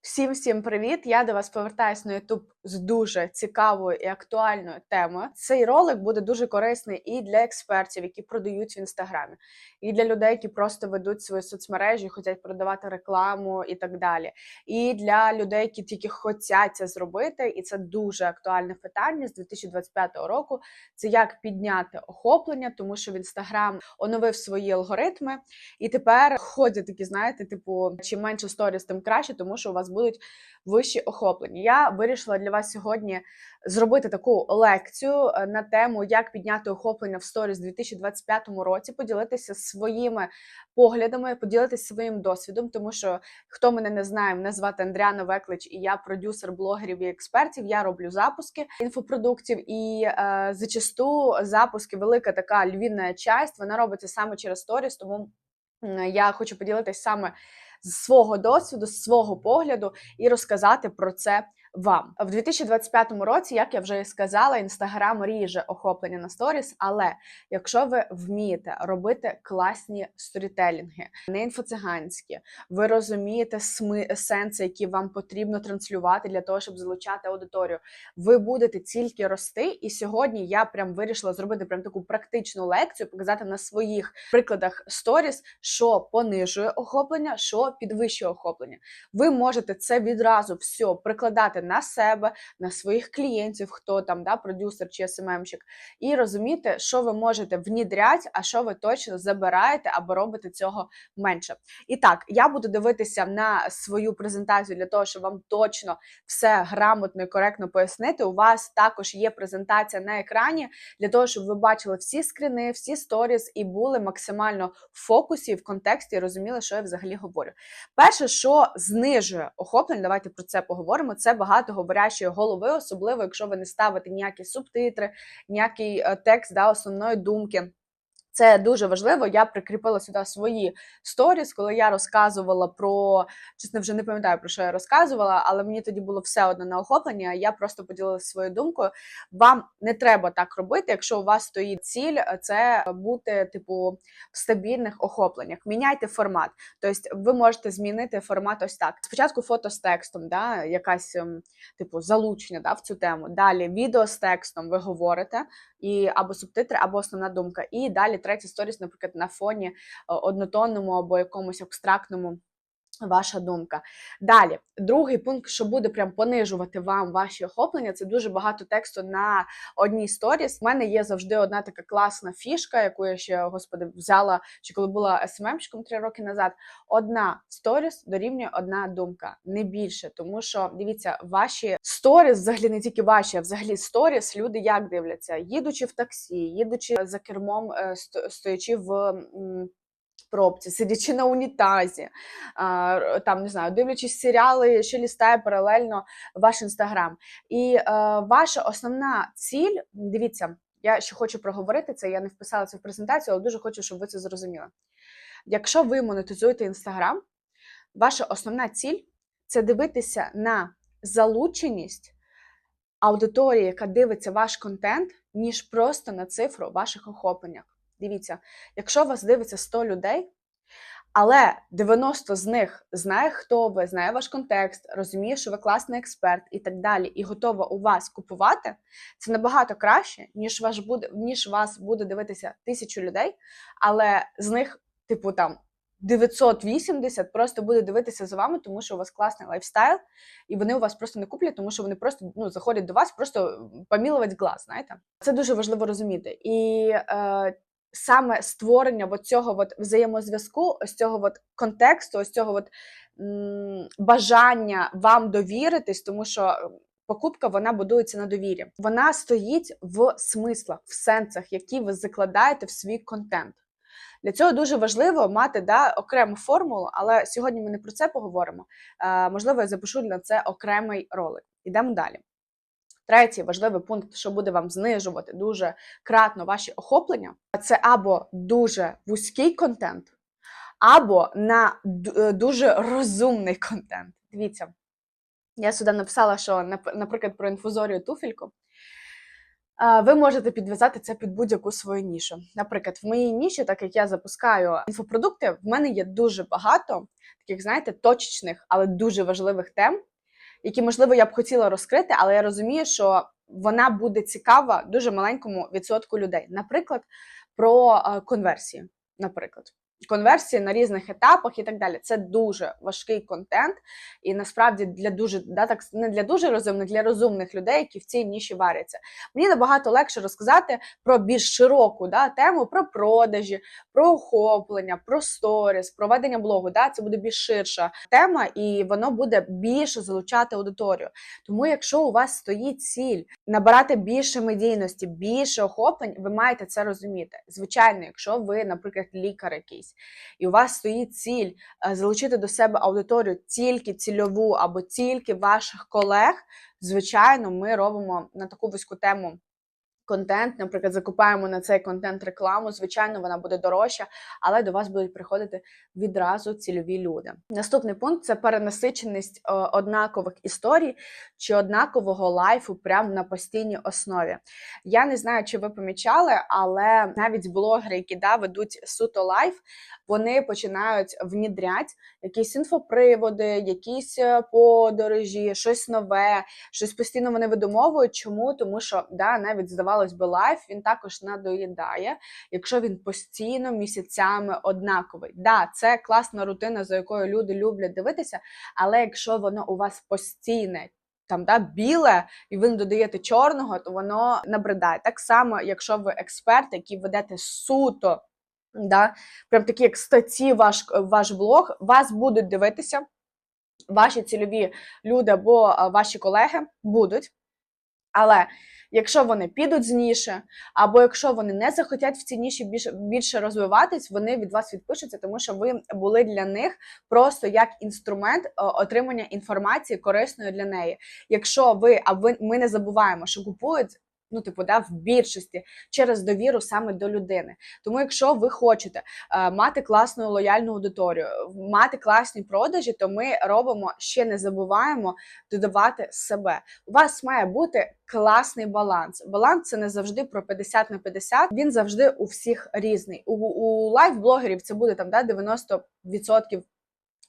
Всім всім привіт! Я до вас повертаюсь на YouTube з дуже цікавою і актуальною темою. Цей ролик буде дуже корисний і для експертів, які продають в інстаграмі, і для людей, які просто ведуть свої соцмережі, хочуть продавати рекламу і так далі. І для людей, які тільки хочуть це зробити, і це дуже актуальне питання з 2025 року. Це як підняти охоплення, тому що в інстаграм оновив свої алгоритми, і тепер ходять такі, знаєте, типу, чим менше сторіс, тим краще, тому що у вас будуть вищі охоплення. Я вирішила для вас сьогодні зробити таку лекцію е, на тему, як підняти охоплення в сторіс у 2025 році, поділитися своїми поглядами, поділитися своїм досвідом, тому що хто мене не знає, мене звати Андріана Веклич, і я продюсер блогерів і експертів. Я роблю запуски інфопродуктів, і е, зачасту запуски велика така львівна часть, вона робиться саме через сторіс, тому я хочу поділитися саме з свого досвіду, з свого погляду і розказати про це вам. В 2025 році, як я вже і сказала, інстаграм ріже охоплення на сторіс, але якщо ви вмієте робити класні сторітелінги, не інфоциганські, ви розумієте сми сенси, які вам потрібно транслювати для того, щоб залучати аудиторію, ви будете тільки рости. І сьогодні я прям вирішила зробити прям таку практичну лекцію, показати на своїх прикладах сторіс, що понижує охоплення, що підвищує охоплення. Ви можете це відразу все прикладати на себе, на своїх клієнтів, хто там да, продюсер чи СММщик, і розуміти, що ви можете внідряти, а що ви точно забираєте або робите цього менше. І так, я буду дивитися на свою презентацію для того, щоб вам точно все грамотно і коректно пояснити. У вас також є презентація на екрані для того, щоб ви бачили всі скрини, всі сторіс і були максимально в фокусі, в контексті, і розуміли, що я взагалі говорю. Перше, що знижує охоплення, давайте про це поговоримо. Це багатоговорящої голови, особливо якщо ви не ставите ніякі субтитри, ніякий е, текст да, основної думки. Це дуже важливо. Я прикріпила сюди свої сторіс, коли я розказувала про чесно, вже не пам'ятаю про що я розказувала, але мені тоді було все одно на охоплення. Я просто поділилася своєю думкою. Вам не треба так робити, якщо у вас стоїть ціль, це бути типу в стабільних охопленнях. Міняйте формат. Тобто, ви можете змінити формат ось так. Спочатку фото з текстом, да, якась ем, типу залучення да, в цю тему. Далі відео з текстом ви говорите і або субтитри, або основна думка. І далі третя сторіс, наприклад, на фоні е, однотонному або якомусь абстрактному. Ваша думка. Далі, другий пункт, що буде прям понижувати вам ваші охоплення, це дуже багато тексту на одній сторіс. У мене є завжди одна така класна фішка, яку я ще, господи, взяла, чи коли була СММщиком три роки назад. Одна сторіс дорівнює одна думка, не більше. Тому що дивіться, ваші сторіс, взагалі не тільки ваші, а взагалі сторіс, люди як дивляться, їдучи в таксі, їдучи за кермом, е, стоячи в. Пробці, сидячи на унітазі, там не знаю, дивлячись серіали, що лістає паралельно ваш інстаграм. І е, ваша основна ціль, дивіться, я ще хочу проговорити це. Я не вписала це в презентацію, але дуже хочу, щоб ви це зрозуміли. Якщо ви монетизуєте інстаграм, ваша основна ціль це дивитися на залученість аудиторії, яка дивиться ваш контент, ніж просто на цифру ваших охопленнях. Дивіться, якщо вас дивиться 100 людей, але 90 з них знає, хто ви, знає ваш контекст, розуміє, що ви класний експерт і так далі, і готова у вас купувати, це набагато краще, ніж ваш буде, ніж вас буде дивитися тисячу людей, але з них, типу, там 980 просто буде дивитися за вами, тому що у вас класний лайфстайл, і вони у вас просто не куплять, тому що вони просто ну, заходять до вас, просто помілувати глаз, знаєте? Це дуже важливо розуміти. І е, саме створення от цього от взаємозв'язку, ось цього от контексту, ось цього от, бажання вам довіритись, тому що покупка вона будується на довірі. Вона стоїть в смислах, в сенсах, які ви закладаєте в свій контент. Для цього дуже важливо мати да, окрему формулу, але сьогодні ми не про це поговоримо. Е, можливо, я запишу на це окремий ролик. Йдемо далі. Третій важливий пункт, що буде вам знижувати дуже кратно ваші охоплення, це або дуже вузький контент, або на е, дуже розумний контент. Дивіться, я сюди написала, що, наприклад, про інфузорію туфельку. Ви можете підв'язати це під будь-яку свою нішу. Наприклад, в моїй ніші, так як я запускаю інфопродукти, в мене є дуже багато таких, знаєте, точечних, але дуже важливих тем, які, можливо, я б хотіла розкрити, але я розумію, що вона буде цікава дуже маленькому відсотку людей. Наприклад, про конверсію. Наприклад, конверсії на різних етапах і так далі. Це дуже важкий контент, і насправді для дуже да, так не для дуже розумних, для розумних людей, які в цій ніші варяться. Мені набагато легше розказати про більш широку да, тему, про продажі, про охоплення, про сторіс, про ведення блогу. Да, Це буде більш ширша тема, і воно буде більше залучати аудиторію. Тому, якщо у вас стоїть ціль набирати більше медійності, більше охоплень, ви маєте це розуміти. Звичайно, якщо ви, наприклад, лікар якийсь, і у вас стоїть ціль е, залучити до себе аудиторію тільки цільову або тільки ваших колег, звичайно, ми робимо на таку вузьку тему. Контент, наприклад, закупаємо на цей контент рекламу. Звичайно, вона буде дорожча, але до вас будуть приходити відразу цільові люди. Наступний пункт це перенасиченість е, однакових історій чи однакового лайфу прямо на постійній основі. Я не знаю, чи ви помічали, але навіть блогери, які да, ведуть суто лайф, вони починають внідрять якісь інфоприводи, якісь е, подорожі, щось нове, щось постійно вони видумовують. Чому? Тому що да, навіть здавалось би, лайф він також надоїдає, якщо він постійно місяцями однаковий. Да, це класна рутина, за якою люди люблять дивитися, але якщо воно у вас постійне. Там да біле, і ви не додаєте чорного, то воно набридає. Так само, якщо ви експерт, який ведете суто да, прям такі як статті ваш, ваш блог, вас будуть дивитися, ваші цільові люди або ваші колеги будуть. Але якщо вони підуть з ніші, або якщо вони не захотять в цій ніші більше більше розвиватись, вони від вас відпишуться, тому що ви були для них просто як інструмент отримання інформації корисної для неї. Якщо ви, а ви ми не забуваємо, що купують ну, типу, да, в більшості через довіру саме до людини. Тому, якщо ви хочете е, мати класну лояльну аудиторію, мати класні продажі, то ми робимо ще не забуваємо додавати себе. У вас має бути класний баланс. Баланс це не завжди про 50 на 50, Він завжди у всіх різний. У, у лайф-блогерів це буде там да, 90%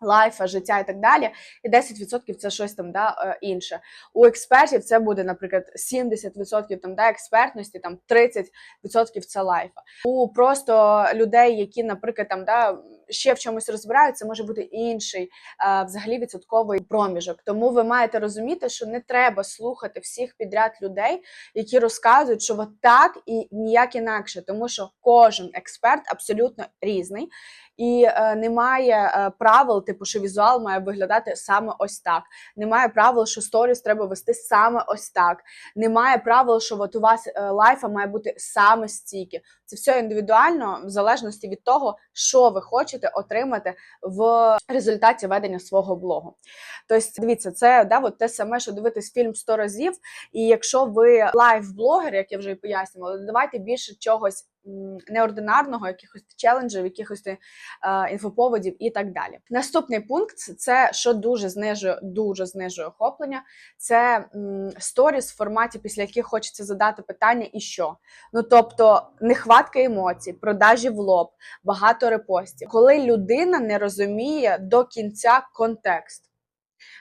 лайфа, життя і так далі, і 10% це щось там да, е, інше. У експертів це буде, наприклад, 70% там да, експертності, там 30% це лайфа. У просто людей, які, наприклад, там да, ще в чомусь розбираються, може бути інший а, взагалі відсотковий проміжок. Тому ви маєте розуміти, що не треба слухати всіх підряд людей, які розказують, що от так і ніяк інакше, тому що кожен експерт абсолютно різний. І е, немає е, правил, типу, що візуал має виглядати саме ось так. Немає правил, що сторіс треба вести саме ось так. Немає правил, що от у вас е, лайфа має бути саме стільки. Це все індивідуально, в залежності від того, що ви хочете отримати в результаті ведення свого блогу. Тобто, дивіться, це да, от те саме, що дивитись фільм 100 разів. І якщо ви лайв-блогер, як я вже і пояснювала, додавайте більше чогось неординарного, якихось челенджів, якихось е, інфоповодів і так далі. Наступний пункт це що дуже знижує, дуже знижує охоплення. Це сторіс в форматі, після яких хочеться задати питання, і що. Ну тобто, нехватка емоцій, продажі в лоб, багато репостів, коли людина не розуміє до кінця контекст.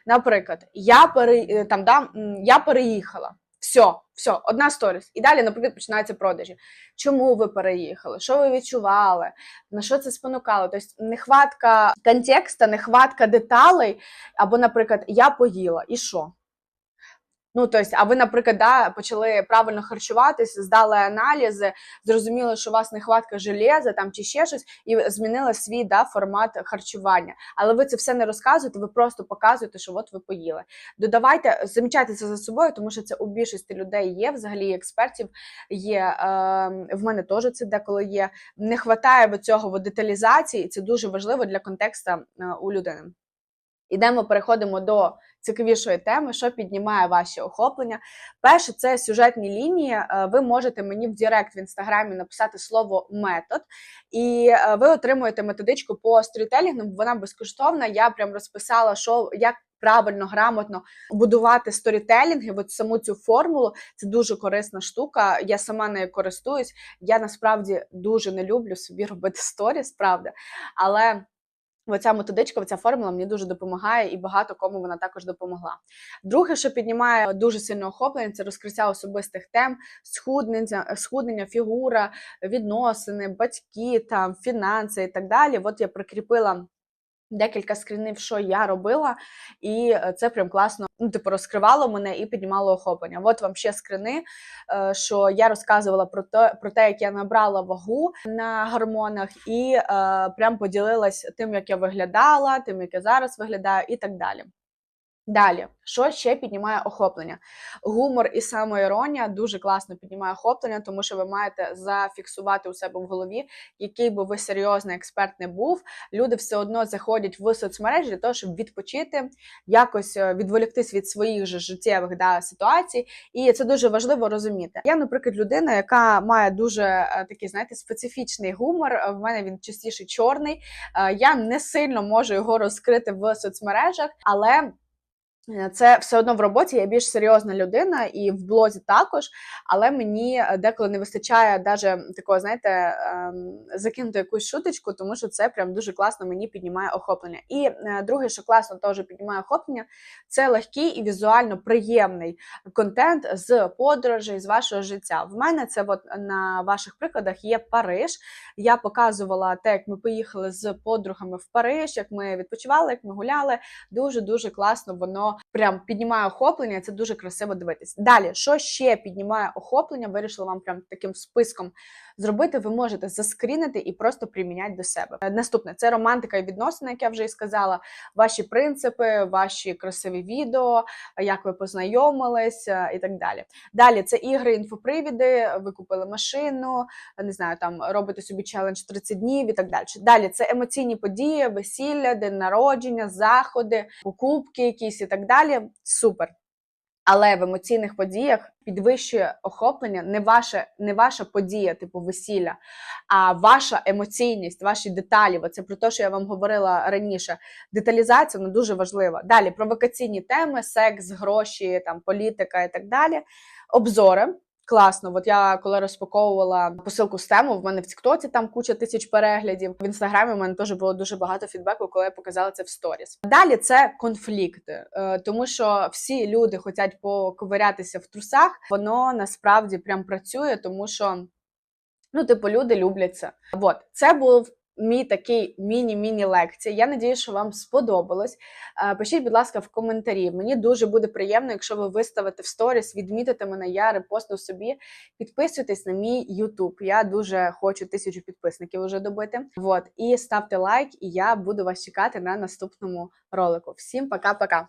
Наприклад, я пере, е, там, да, я переїхала. Все, все, одна сторіс. І далі, наприклад, починаються продажі. Чому ви переїхали? Що ви відчували? На що це спонукало? Тобто нехватка контекста, нехватка деталей, або, наприклад, я поїла, і що? Ну, тобто, а ви, наприклад, да, почали правильно харчуватися, здали аналізи, зрозуміли, що у вас нехватка железа там чи ще щось, і змінили свій да, формат харчування. Але ви це все не розказуєте, ви просто показуєте, що от ви поїли. Додавайте, замічайте це за собою, тому що це у більшості людей є, взагалі експертів є. Е, в мене теж це деколи є. Не вистачає цього деталізації, і це дуже важливо для контексту е, у людини. Ідемо, переходимо до цікавішої теми, що піднімає ваші охоплення. Перше, це сюжетні лінії. Е, ви можете мені в Директ в інстаграмі написати слово метод, і е, ви отримуєте методичку по сторітелінгу, Вона безкоштовна. Я прям розписала, що як правильно, грамотно будувати сторітелінги, от саму цю формулу, це дуже корисна штука. Я сама нею користуюсь. Я насправді дуже не люблю собі робити сторіс, правда. Але Оця методичка, оця формула мені дуже допомагає, і багато кому вона також допомогла. Друге, що піднімає дуже сильне охоплення, це розкриття особистих тем, схуднення, схуднення, фігура, відносини, батьки, там, фінанси і так далі. От я прикріпила. Декілька скрінів, що я робила, і е, це прям класно ну, типу, розкривало мене і піднімало охоплення. От вам ще скрини, е, що я розказувала про те, про те, як я набрала вагу на гормонах, і е, прям поділилась тим, як я виглядала, тим, як я зараз виглядаю, і так далі. Далі, що ще піднімає охоплення? Гумор і самоіронія дуже класно піднімає охоплення, тому що ви маєте зафіксувати у себе в голові, який би ви серйозний експерт не був. Люди все одно заходять в соцмережі для того, щоб відпочити, якось е, відволіктись від своїх же життєвих да, ситуацій. І це дуже важливо розуміти. Я, наприклад, людина, яка має дуже е, такий, знаєте, специфічний гумор. В мене він частіше чорний. Е, Я не сильно можу його розкрити в соцмережах, але. Е, Це все одно в роботі я більш серйозна людина, і в блозі також. Але мені е, деколи не вистачає даже такого, знаєте, ем, закинути якусь шуточку, тому що це прям дуже класно мені піднімає охоплення. І е, друге, що класно теж піднімає охоплення, це легкий і візуально приємний контент з подорожей, з вашого життя. В мене це от на ваших прикладах є Париж. Я показувала те, як ми поїхали з подругами в Париж, як ми відпочивали, як ми гуляли. Дуже дуже класно воно прям піднімає охоплення. Це дуже красиво дивитись. Далі, що ще піднімає охоплення? Вирішила вам прям таким списком зробити. Ви можете заскрінити і просто приміняти до себе. Е, Наступне це романтика і відносини, як я вже і сказала. Ваші принципи, ваші красиві відео, як ви познайомились е, і так далі. Далі це ігри, інфопривіди. Ви купили машину, не знаю, там робите собі челендж 30 днів і так далі. Далі це емоційні події, весілля, день народження, заходи, покупки якісь і так далі. Супер. Але в емоційних подіях підвищує охоплення не ваша, не ваша подія, типу весілля, а ваша емоційність, ваші деталі. Це про те, що я вам говорила раніше. Деталізація вона дуже важлива. Далі провокаційні теми, секс, гроші, там політика і так далі. Обзори. Класно, от я коли розпаковувала посилку з тему, в мене в Тіктоці там куча тисяч переглядів. В інстаграмі в мене теж було дуже багато фідбеку, коли я показала це в сторіс. Далі це конфлікти, е, тому що всі люди хочуть поковирятися в трусах. Воно насправді прям працює, тому що ну, типу, люди люблять це. От це був. Мій такий міні-міні лекція. Я надію, що вам сподобалось. Пишіть, будь ласка, в коментарі. Мені дуже буде приємно, якщо ви виставите в сторіс, відмітите мене, я репостну собі. Підписуйтесь на мій YouTube. Я дуже хочу тисячу підписників вже добити. Вот. І ставте лайк, і я буду вас чекати на наступному ролику. Всім пока-пока!